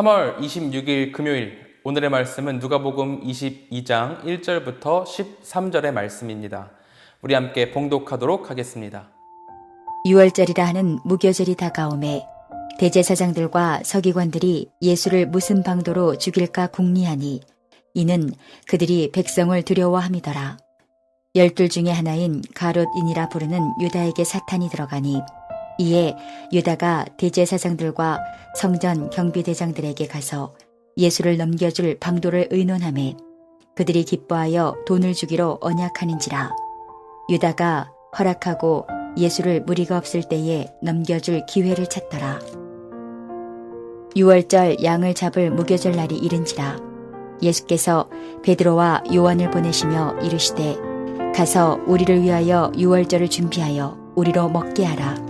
3월 26일 금요일 오늘의 말씀은 누가복음 22장 1절부터 13절의 말씀입니다. 우리 함께 봉독하도록 하겠습니다. 6월절이라 하는 무교절이 다가오매 대제사장들과 서기관들이 예수를 무슨 방도로 죽일까 궁리하니 이는 그들이 백성을 두려워함이더라. 열둘 중에 하나인 가롯인이라 부르는 유다에게 사탄이 들어가니 이에 유다가 대제사장들과 성전 경비대장들에게 가서 예수를 넘겨줄 방도를 의논하매 그들이 기뻐하여 돈을 주기로 언약하는지라 유다가 허락하고 예수를 무리가 없을 때에 넘겨줄 기회를 찾더라. 6월절 양을 잡을 무교절 날이 이른지라 예수께서 베드로와 요한을 보내시며 이르시되 가서 우리를 위하여 6월절을 준비하여 우리로 먹게 하라.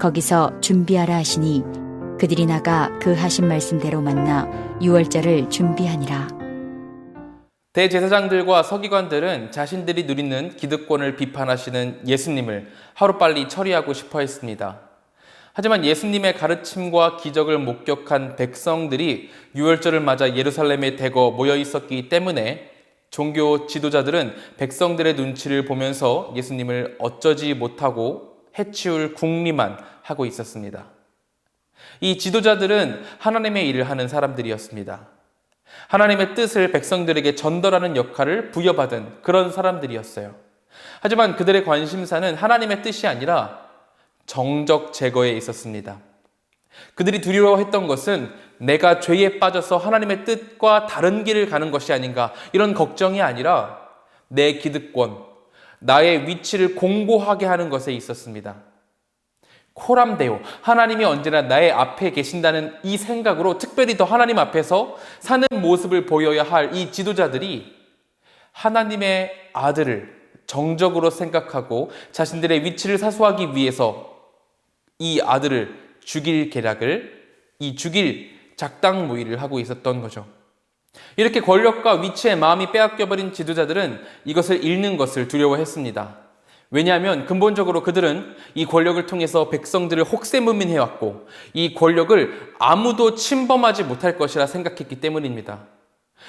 거기서 준비하라 하시니 그들이 나가 그 하신 말씀대로 만나 유월절을 준비하니라. 대제사장들과 서기관들은 자신들이 누리는 기득권을 비판하시는 예수님을 하루빨리 처리하고 싶어 했습니다. 하지만 예수님의 가르침과 기적을 목격한 백성들이 유월절을 맞아 예루살렘에 대거 모여 있었기 때문에 종교 지도자들은 백성들의 눈치를 보면서 예수님을 어쩌지 못하고 해치울 궁리만 하고 있었습니다. 이 지도자들은 하나님의 일을 하는 사람들이었습니다. 하나님의 뜻을 백성들에게 전달하는 역할을 부여받은 그런 사람들이었어요. 하지만 그들의 관심사는 하나님의 뜻이 아니라 정적 제거에 있었습니다. 그들이 두려워했던 것은 내가 죄에 빠져서 하나님의 뜻과 다른 길을 가는 것이 아닌가 이런 걱정이 아니라 내 기득권, 나의 위치를 공고하게 하는 것에 있었습니다. 코람데오, 하나님이 언제나 나의 앞에 계신다는 이 생각으로 특별히 더 하나님 앞에서 사는 모습을 보여야 할 이 지도자들이 하나님의 아들을 정적으로 생각하고 자신들의 위치를 사수하기 위해서 이 아들을 죽일 계략을 이 죽일 작당 모의를 하고 있었던 거죠. 이렇게 권력과 위치에 마음이 빼앗겨버린 지도자들은 이것을 잃는 것을 두려워했습니다. 왜냐하면 근본적으로 그들은 이 권력을 통해서 백성들을 혹세무민해왔고 이 권력을 아무도 침범하지 못할 것이라 생각했기 때문입니다.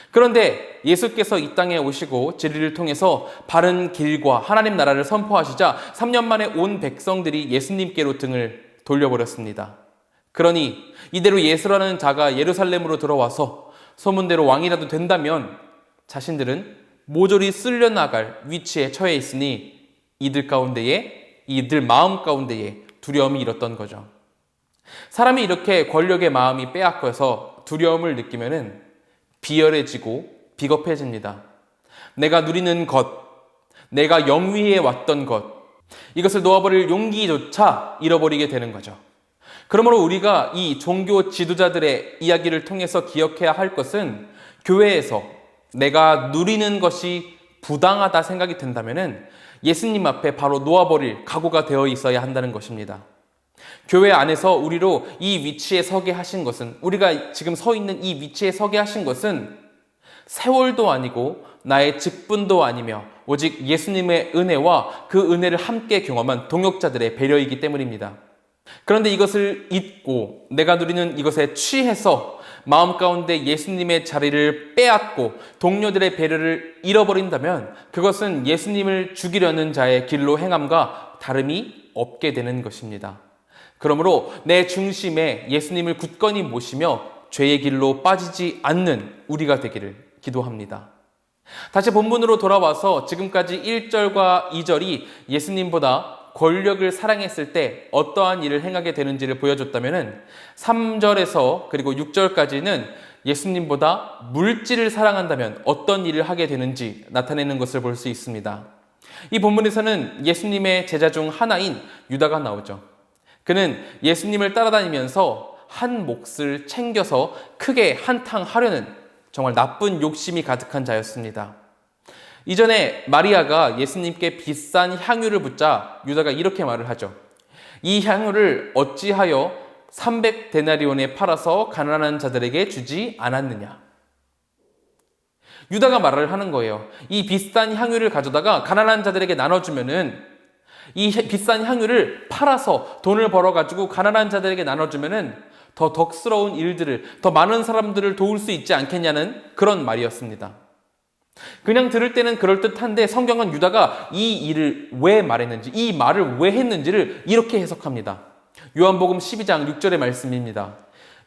그런데 예수께서 이 땅에 오시고 진리를 통해서 바른 길과 하나님 나라를 선포하시자 3년 만에 온 백성들이 예수님께로 등을 돌려버렸습니다. 그러니 이대로 예수라는 자가 예루살렘으로 들어와서 소문대로 왕이라도 된다면 자신들은 모조리 쓸려나갈 위치에 처해 있으니 이들 가운데에 이들 마음 가운데에 두려움이 일었던 거죠. 사람이 이렇게 권력의 마음이 빼앗겨서 두려움을 느끼면은 비열해지고 비겁해집니다. 내가 누리는 것, 내가 영위에 왔던 것, 이것을 놓아버릴 용기조차 잃어버리게 되는 거죠. 그러므로 우리가 이 종교 지도자들의 이야기를 통해서 기억해야 할 것은 교회에서 내가 누리는 것이 부당하다 생각이 든다면은 예수님 앞에 바로 놓아버릴 각오가 되어 있어야 한다는 것입니다. 교회 안에서 우리로 이 위치에 서게 하신 것은 우리가 지금 서 있는 이 위치에 서게 하신 것은 세월도 아니고 나의 직분도 아니며 오직 예수님의 은혜와 그 은혜를 함께 경험한 동역자들의 배려이기 때문입니다. 그런데 이것을 잊고 내가 누리는 이것에 취해서 마음 가운데 예수님의 자리를 빼앗고 동료들의 배려를 잃어버린다면 그것은 예수님을 죽이려는 자의 길로 행함과 다름이 없게 되는 것입니다. 그러므로 내 중심에 예수님을 굳건히 모시며 죄의 길로 빠지지 않는 우리가 되기를 기도합니다. 다시 본문으로 돌아와서 지금까지 1절과 2절이 예수님보다 권력을 사랑했을 때 어떠한 일을 행하게 되는지를 보여줬다면 3절에서 그리고 6절까지는 예수님보다 물질을 사랑한다면 어떤 일을 하게 되는지 나타내는 것을 볼 수 있습니다. 이 본문에서는 예수님의 제자 중 하나인 유다가 나오죠. 그는 예수님을 따라다니면서 한 몫을 챙겨서 크게 한탕 하려는 정말 나쁜 욕심이 가득한 자였습니다. 이전에 마리아가 예수님께 비싼 향유를 붓자 유다가 이렇게 말을 하죠. 이 향유를 어찌하여 300데나리온에 팔아서 가난한 자들에게 주지 않았느냐? 유다가 말을 하는 거예요. 이 비싼 향유를 가져다가 가난한 자들에게 나눠주면은 이 비싼 향유를 팔아서 돈을 벌어가지고 가난한 자들에게 나눠주면은 더 덕스러운 일들을, 더 많은 사람들을 도울 수 있지 않겠냐는 그런 말이었습니다. 그냥 들을 때는 그럴듯한데 성경은 유다가 이 일을 왜 말했는지, 이 말을 왜 했는지를 이렇게 해석합니다. 요한복음 12장 6절의 말씀입니다.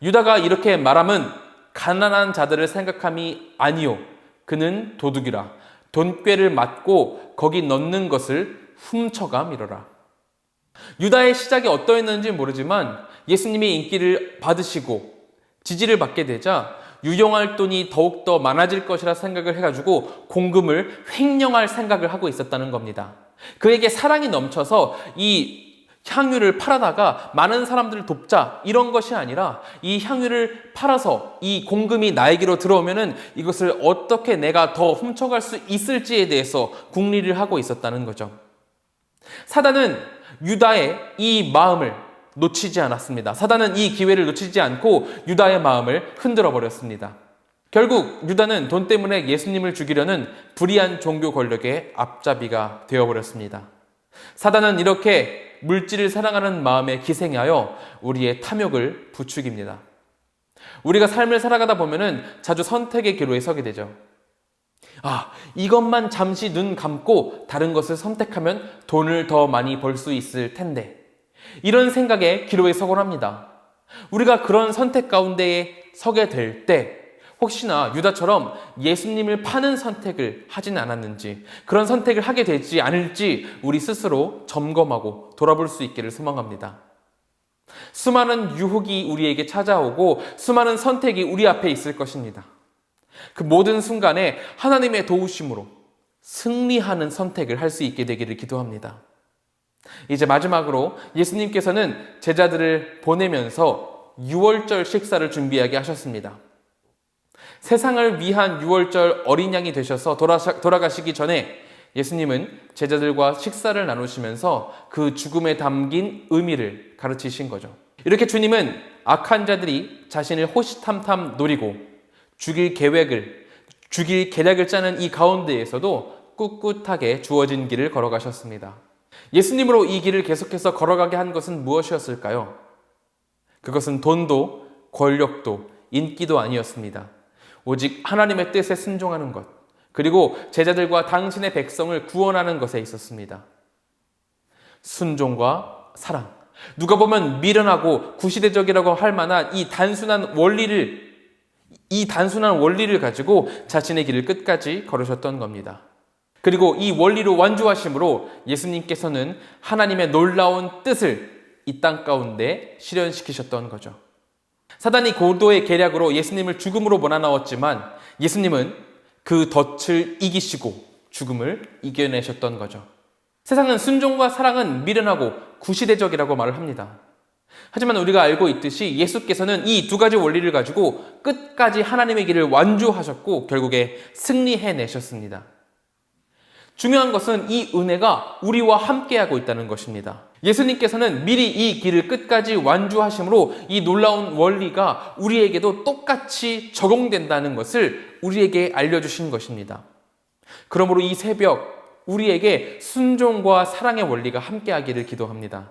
유다가 이렇게 말함은 가난한 자들을 생각함이 아니요. 그는 도둑이라. 돈꾀를 맞고 거기 넣는 것을 훔쳐감이러라. 유다의 시작이 어떠했는지 모르지만 예수님이 인기를 받으시고 지지를 받게 되자 유용할 돈이 더욱더 많아질 것이라 생각을 해가지고 공금을 횡령할 생각을 하고 있었다는 겁니다. 그에게 사랑이 넘쳐서 이 향유를 팔아다가 많은 사람들을 돕자 이런 것이 아니라 이 향유를 팔아서 이 공금이 나에게로 들어오면은 이것을 어떻게 내가 더 훔쳐갈 수 있을지에 대해서 궁리를 하고 있었다는 거죠. 사단은 유다의 이 마음을 놓치지 않았습니다. 사단은 이 기회를 놓치지 않고 유다의 마음을 흔들어 버렸습니다. 결국 유다는 돈 때문에 예수님을 죽이려는 불의한 종교 권력의 앞잡이가 되어버렸습니다. 사단은 이렇게 물질을 사랑하는 마음에 기생하여 우리의 탐욕을 부추깁니다. 우리가 삶을 살아가다 보면은 자주 선택의 기로에 서게 되죠. 아, 이것만 잠시 눈 감고 다른 것을 선택하면 돈을 더 많이 벌 수 있을 텐데. 이런 생각에 기로에 서곤 합니다. 우리가 그런 선택 가운데에 서게 될 때, 혹시나 유다처럼 예수님을 파는 선택을 하진 않았는지, 그런 선택을 하게 되지 않을지 우리 스스로 점검하고 돌아볼 수 있기를 소망합니다. 수많은 유혹이 우리에게 찾아오고 수많은 선택이 우리 앞에 있을 것입니다. 그 모든 순간에 하나님의 도우심으로 승리하는 선택을 할 수 있게 되기를 기도합니다. 이제 마지막으로 예수님께서는 제자들을 보내면서 6월절 식사를 준비하게 하셨습니다. 세상을 위한 6월절 어린 양이 되셔서 돌아가시기 전에 예수님은 제자들과 식사를 나누시면서 그 죽음에 담긴 의미를 가르치신 거죠. 이렇게 주님은 악한 자들이 자신을 호시탐탐 노리고 죽일 계획을, 죽일 계략을 짜는 이 가운데에서도 꿋꿋하게 주어진 길을 걸어가셨습니다. 예수님으로 이 길을 계속해서 걸어가게 한 것은 무엇이었을까요? 그것은 돈도 권력도 인기도 아니었습니다. 오직 하나님의 뜻에 순종하는 것, 그리고 제자들과 당신의 백성을 구원하는 것에 있었습니다. 순종과 사랑. 누가 보면 미련하고 구시대적이라고 할 만한 이 단순한 원리를, 이 단순한 원리를 가지고 자신의 길을 끝까지 걸으셨던 겁니다. 그리고 이 원리로 완주하심으로 예수님께서는 하나님의 놀라운 뜻을 이 땅 가운데 실현시키셨던 거죠. 사단이 고도의 계략으로 예수님을 죽음으로 몰아넣었지만 예수님은 그 덫을 이기시고 죽음을 이겨내셨던 거죠. 세상은 순종과 사랑은 미련하고 구시대적이라고 말을 합니다. 하지만 우리가 알고 있듯이 예수께서는 이 두 가지 원리를 가지고 끝까지 하나님의 길을 완주하셨고 결국에 승리해 내셨습니다. 중요한 것은 이 은혜가 우리와 함께하고 있다는 것입니다. 예수님께서는 미리 이 길을 끝까지 완주하심으로 이 놀라운 원리가 우리에게도 똑같이 적용된다는 것을 우리에게 알려주신 것입니다. 그러므로 이 새벽 우리에게 순종과 사랑의 원리가 함께하기를 기도합니다.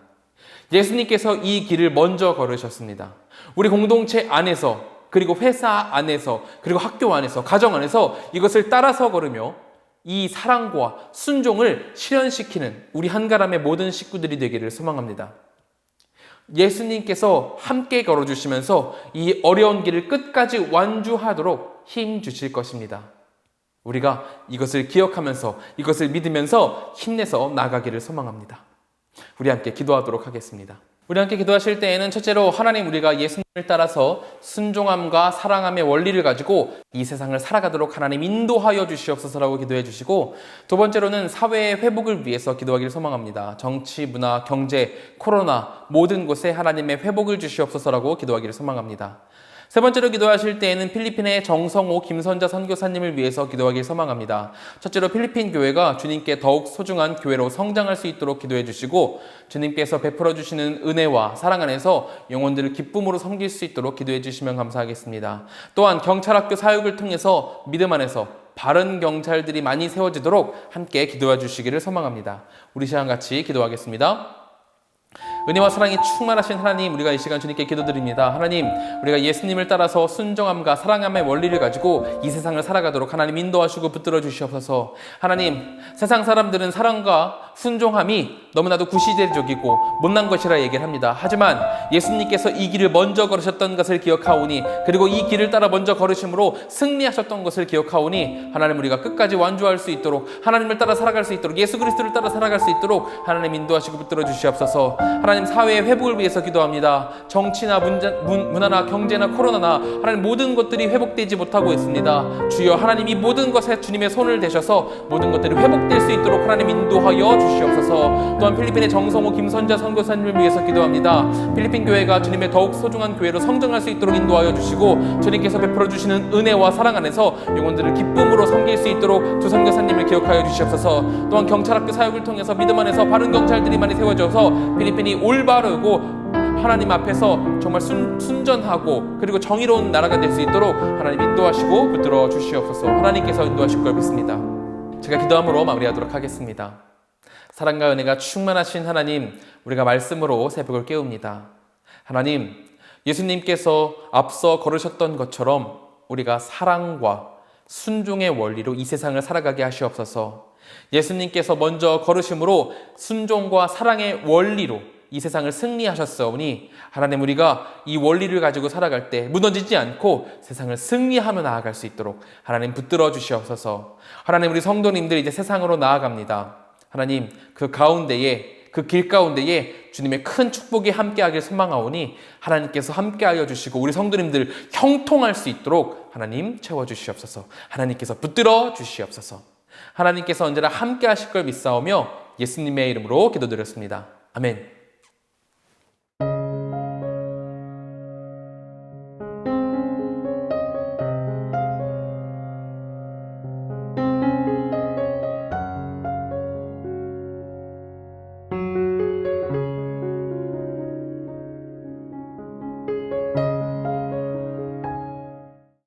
예수님께서 이 길을 먼저 걸으셨습니다. 우리 공동체 안에서 그리고 회사 안에서 그리고 학교 안에서 가정 안에서 이것을 따라서 걸으며 이 사랑과 순종을 실현시키는 우리 한가람의 모든 식구들이 되기를 소망합니다. 예수님께서 함께 걸어주시면서 이 어려운 길을 끝까지 완주하도록 힘 주실 것입니다. 우리가 이것을 기억하면서 이것을 믿으면서 힘내서 나가기를 소망합니다. 우리 함께 기도하도록 하겠습니다. 우리 함께 기도하실 때에는 첫째로 하나님 우리가 예수님을 따라서 순종함과 사랑함의 원리를 가지고 이 세상을 살아가도록 하나님 인도하여 주시옵소서라고 기도해 주시고 두 번째로는 사회의 회복을 위해서 기도하기를 소망합니다. 정치, 문화, 경제, 코로나 모든 곳에 하나님의 회복을 주시옵소서라고 기도하기를 소망합니다. 세 번째로 기도하실 때에는 필리핀의 정성호 김선자 선교사님을 위해서 기도하길 소망합니다. 첫째로 필리핀 교회가 주님께 더욱 소중한 교회로 성장할 수 있도록 기도해 주시고 주님께서 베풀어 주시는 은혜와 사랑 안에서 영혼들을 기쁨으로 섬길 수 있도록 기도해 주시면 감사하겠습니다. 또한 경찰학교 사역을 통해서 믿음 안에서 바른 경찰들이 많이 세워지도록 함께 기도해 주시기를 소망합니다. 우리 시간 같이 기도하겠습니다. 은혜와 사랑이 충만하신 하나님, 우리가 이 시간 주님께 기도드립니다. 하나님, 우리가 예수님을 따라서 순종함과 사랑함의 원리를 가지고 이 세상을 살아가도록 하나님 인도하시고 붙들어 주시옵소서. 하나님, 세상 사람들은 사랑과 순종함이 너무나도 구시대적이고 못난 것이라 얘기를 합니다. 하지만 예수님께서 이 길을 먼저 걸으셨던 것을 기억하오니 그리고 이 길을 따라 먼저 걸으심으로 승리하셨던 것을 기억하오니 하나님 우리가 끝까지 완주할 수 있도록 하나님을 따라 살아갈 수 있도록 예수 그리스도를 따라 살아갈 수 있도록 하나님 인도하시고 붙들어 주시옵소서. 하나님 사회의 회복을 위해서 기도합니다. 정치나 문자, 문, 문화나 경제나 코로나나 하나님 모든 것들이 회복되지 못하고 있습니다. 주여 하나님 이 모든 것에 주님의 손을 대셔서 모든 것들이 회복될 수 있도록 하나님 인도하여 주시옵소서. 또한 필리핀의 정성호 김선자 선교사님을 위해서 기도합니다. 필리핀 교회가 주님의 더욱 소중한 교회로 성장할 수 있도록 인도하여 주시고 주님께서 베풀어 주시는 은혜와 사랑 안에서 영혼들을 기쁨으로 섬길 수 있도록 두 선교사님을 기억하여 주시옵소서. 또한 경찰학교 사역을 통해서 믿음 안에서 바른 경찰들이 많이 세워져서 필리핀이 올바르고 하나님 앞에서 정말 순, 순전하고 그리고 정의로운 나라가 될 수 있도록 하나님 인도하시고 붙들어 주시옵소서. 하나님께서 인도하실 걸 믿습니다. 제가 기도함으로 마무리하도록 하겠습니다. 사랑과 은혜가 충만하신 하나님, 우리가 말씀으로 새벽을 깨웁니다. 하나님, 예수님께서 앞서 걸으셨던 것처럼 우리가 사랑과 순종의 원리로 이 세상을 살아가게 하시옵소서. 예수님께서 먼저 걸으심으로 순종과 사랑의 원리로 이 세상을 승리하셨사오니 하나님 우리가 이 원리를 가지고 살아갈 때 무너지지 않고 세상을 승리하며 나아갈 수 있도록 하나님 붙들어 주시옵소서. 하나님 우리 성도님들 이제 세상으로 나아갑니다. 하나님 그 가운데에 그 길 가운데에 주님의 큰 축복이 함께하길 소망하오니 하나님께서 함께하여 주시고 우리 성도님들 형통할 수 있도록 하나님 채워 주시옵소서. 하나님께서 붙들어 주시옵소서. 하나님께서 언제나 함께하실 걸 믿사오며 예수님의 이름으로 기도드렸습니다. 아멘.